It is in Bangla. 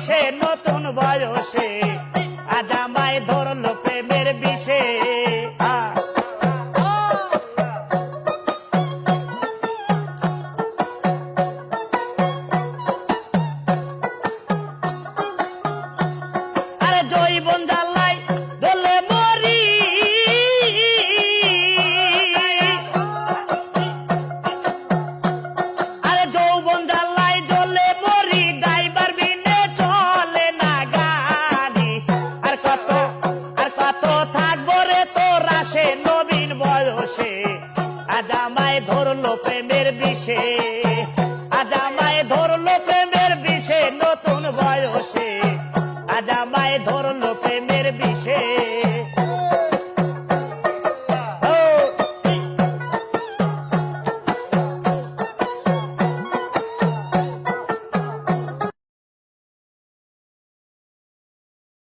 বিষে নতুন বয়সে আজ আমায় ধরলো প্রেমের বিষে। আরে জৈবন জ্বালাই বসে। আজ ধরলো প্রেমের বিষে। আজ ধরলো প্রেমের বিষে নতুন বয়সে। আজ ধরলো প্রেমের বিষে।